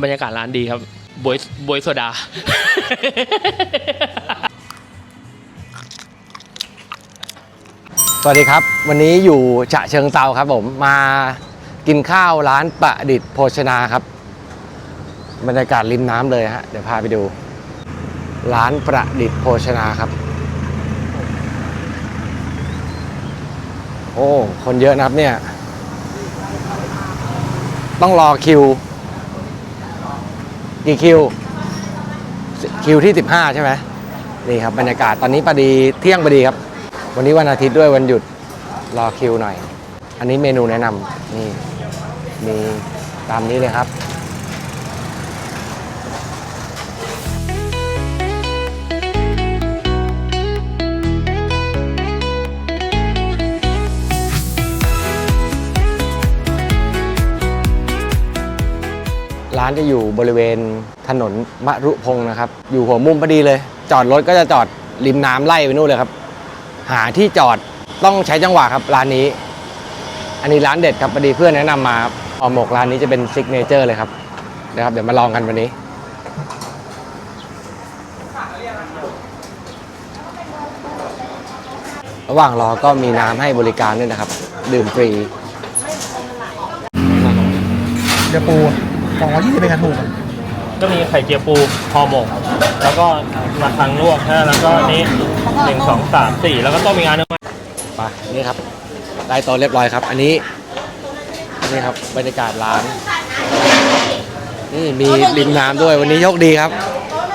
บรรยากาศร้านดีครับบวยบวยโซดา สวัสดีครับ วันนี้อยู่ฉะเชิงเซาครับผมมากินข้าวร้านประดิษฐ์โภชนาครับ บรรยากาศริมน้ำเลยฮะ เดี๋ยวพาไปดู ร้านประดิษฐ์โภชนาครับ โอ้ คนเยอะนะครับเนี่ย ต้องรอคิว กี่คิว คิวที่ 15 ใช่ไหมนี่ครับบรรยากาศตอนนี้พอดีเที่ยงพอดีครับ วันนี้วันอาทิตย์ด้วยวันหยุดรอคิวหน่อย อันนี้เมนูแนะนำนี่มีตามนี้เลยครับ ร้านจะอยู่บริเวณถนนมะรุพงศ์นะครับ อยู่หัวมุมพอดีเลย จอดรถก็จะจอดริมน้ำไล่ไปนู่นเลยครับ หาที่จอดต้องใช้จังหวะครับร้านนี้ อันนี้ร้านเด็ดครับพอดีเพื่อนแนะนำมาครับห่อหมกร้านนี้จะเป็นซิกเนเจอร์เลยครับนะครับเดี๋ยวมาลองกันวันนี้ระหว่างรอก็มีน้ำให้บริการด้วยนะครับ ดื่มฟรีเดี๋ยวปู สองร้อยยี่สิบเป็นการถูกอะก็มีไข่เจียวปูห่อหมก แล้วก็มาทางลวกนะแล้วก็นี้หนึ่งสองสามสี่แล้วก็ต้มอีกอันหนึงไปนี่ครับ ได้โต๊ะเรียบร้อยครับ อันนี้นี่ครับบรรยากาศร้าน นี่มีริมน้ำด้วยวันนี้โชคดีครับ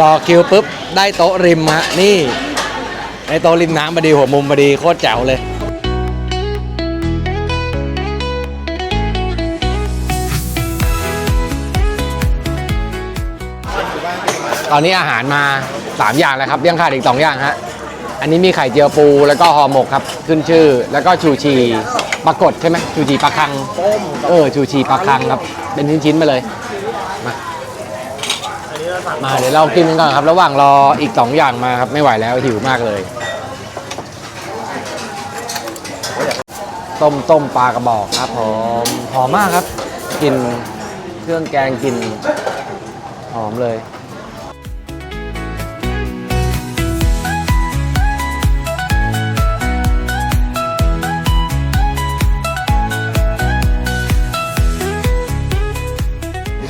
รอคิวปุ๊บได้โต๊ะริมฮะนี่ได้โต๊ะริมน้ำพอดีหัวมุมพอดีโคตรแจ๋วเลย ตอนนี้อาหารมา 3 อย่างแล้วครับยังขาดอีก 2 อย่างฮะอันนี้มีไข่เจียวปูแล้วก็ห่อหมกครับขึ้นชื่อ แล้วก็ชูชีปลากดใช่ไหมชูชีปลาคังเออชูชีปลาคังครับ เป็นชิ้นๆมาเลยมามาเดี๋ยวเรากินกันก่อนครับ ระหว่างรออีก 2 อย่างมาครับไม่ไหวแล้วหิวมากเลยต้มต้มปลากระบอกครับผมหอมมากครับกลินเครื่องแกงกลินหอมเลย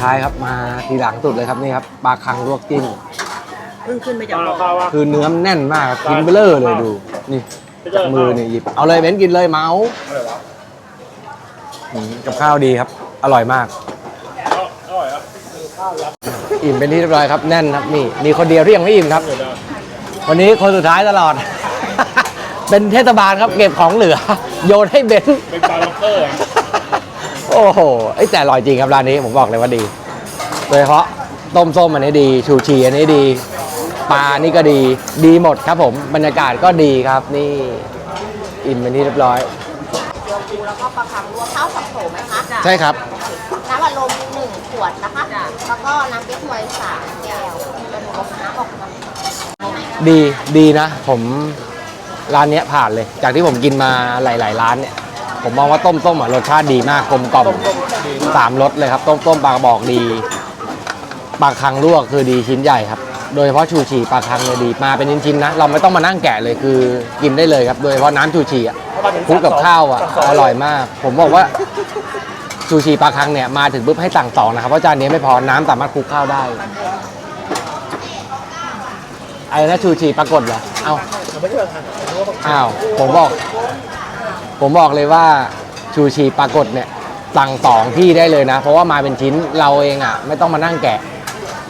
ท้ายครับมาทีหลังสุดเลยครับนี่ครับปลาคังลวกจิ้มเพิ่งขึ้นไปจากบ่อคือเนื้อมันแน่นมากครับกินเบลอเลยดูนี่จากมือนี่หยิบเอาเลยเบ้นกินเลยเมาส์อืมกับข้าวดีครับ อร่อยมากอิ่มเป็นที่เรียบร้อยครับแน่นครับนี่มีคนเดียวที่ยังไม่อิ่มครับ วันนี้คนสุดท้ายตลอด เป็นเทศบาลครับเก็บของเหลือ โยนให้เบนเป็นปลาล็อกเกอร์ โอ้โหเอ้ยแต่อร่อยจริงครับร้านนี้ผมบอกเลยว่าดี โดยเฉพาะต้มส้มอันนี้ดีชูชีอันนี้ดีปลานี่ก็ดีดีหมดครับผมบรรยากาศก็ดีครับนี่อิ่มเป็นที่เรียบร้อยเจียวปูแล้วก็ปลาคังรวมข้าวสับโถไหมคะใช่ครับน้ำอัดลมหนึ่งขวดนะคะแล้วก็น้ำเก๊กฮวยสามแก้วเป็นรวมน้ำออกมาดีดีนะ ผมร้านเนี้ยผ่านเลย จากที่ผมกินมาหลาย ๆ ร้านเนี่ย ผมมองว่าต้มส้มอะรสชาติดีมากกลมกล่อมสามรสเลยครับ ต้มต้มปลากระบอกดีปลาคังลวกคือดีชิ้นใหญ่ครับ โดยเฉพาะชูชีปลาคังเนี่ยดีมาเป็นชิ้นๆนะ เราไม่ต้องมานั่งแกะเลยคือกินได้เลยครับ โดยเฉพาะน้ำชูชีอะคลุกกับข้าวอะอร่อยมาก ผมบอกว่าชูชีปลาคังเนี่ยมาถึงปุ๊บให้สั่งสองนะครับเพราะจานนี้ไม่พอน้ำสามารถคลุกข้าวได้อะไรนะชูชีปรากฏเหรอ เอาอ้าว ผมบอก ผมบอกเลยว่าชูชีปรากฏเนี่ยสั่งสองที่ได้เลยนะ เพราะว่ามาเป็นชิ้นเราเองอะ ไม่ต้องมานั่งแกะ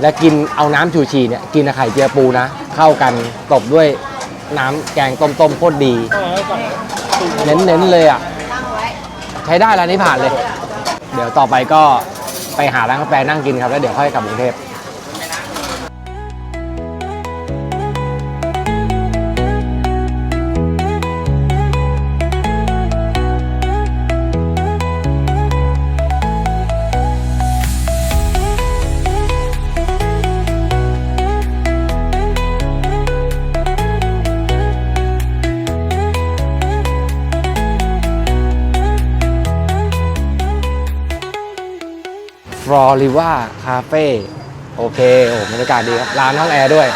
และกินเอาน้ำชูชีเนี่ยกินไข่เจียวปูนะ เข้ากันตบด้วยน้ำแกงต้มๆโคตรดี เน้นๆเลยอะ ใช้ได้ร้านนี้ผ่านเลย เดี๋ยวต่อไปก็ไปหาร้านกาแฟนั่งกินครับแล้วเดี๋ยวค่อยกลับกรุงเทพ ฟรอริว่าคาเฟ่โอเคโอ้บรรยากาศดีครับ ร้านห้องแอร์ด้วย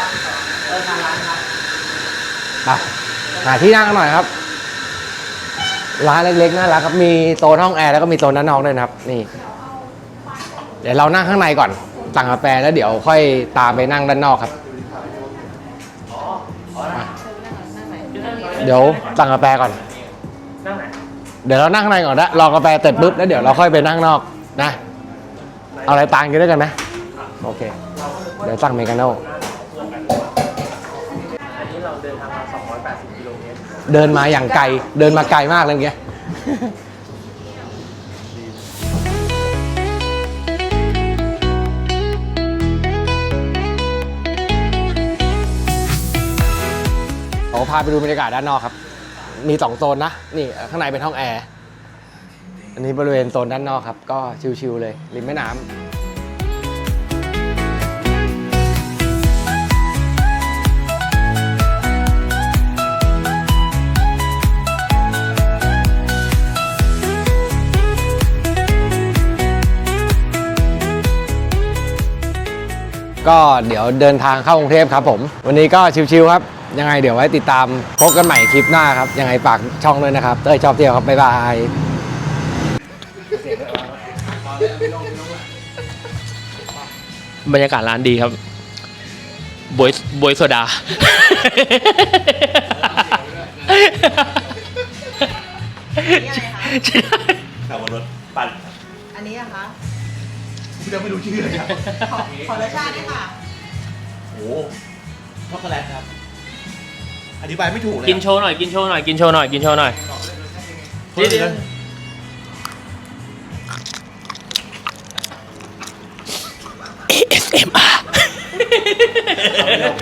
ไปหาที่นั่งกันหน่อยครับ ร้านเล็กๆน่ารักครับ มีโซนห้องแอร์แล้วก็มีโซนด้านนอกด้วยนะครับ นี่ เดี๋ยวเรานั่งข้างในก่อนสั่งกาแฟแล้วเดี๋ยวค่อยตามไปนั่งด้านนอกครับมาเดี๋ยวสั่งกาแฟก่อนนั่งไหนเดี๋ยวเรานั่งข้างในก่อนนะรอกาแฟเสร็จปุ๊บแล้วเดี๋ยวเราค่อยไปนั่งนอกนะ เอาอะไรตางกินด้วยกันไหมโอเค เดี๋ยวสั่งเมกาโน่อันนี้เราเดินทางมา 280 กิโลเมตรเดินมาอย่างไกล เดินมาไกลมากเลยเมื่อกี้ขอพาไปดูบรรยากาศด้านนอกครับ มีสองโซนนะ นี่ข้างในเป็นห้องแอร์ อันนี้บริเวณโซนด้านนอกครับ ก็ชิลๆเลยริมแม่น้ำก็เดี๋ยวเดินทางเข้ากรุงเทพครับผม วันนี้ก็ชิวๆครับ ยังไงเดี๋ยวไว้ติดตามพบกันใหม่คลิปหน้าครับ ยังไงฝากช่องด้วยนะครับเต้ยชอบเที่ยวครับ บ๊ายบาย บรรยากาศร้านดีครับบวยบวยโซดาขับรถปั่นอันนี้นะคะผมยังไม่รู้ชื่อเลยครับขอขอรสชาติด้วยค่ะ โอ้ช็อกโกแลตครับ อธิบายไม่ถูกเลยกินโชว์หน่อยกินโชว์หน่อยกินโชว์หน่อยกินโชว์หน่อยเดี๋ยวเดี๋ยว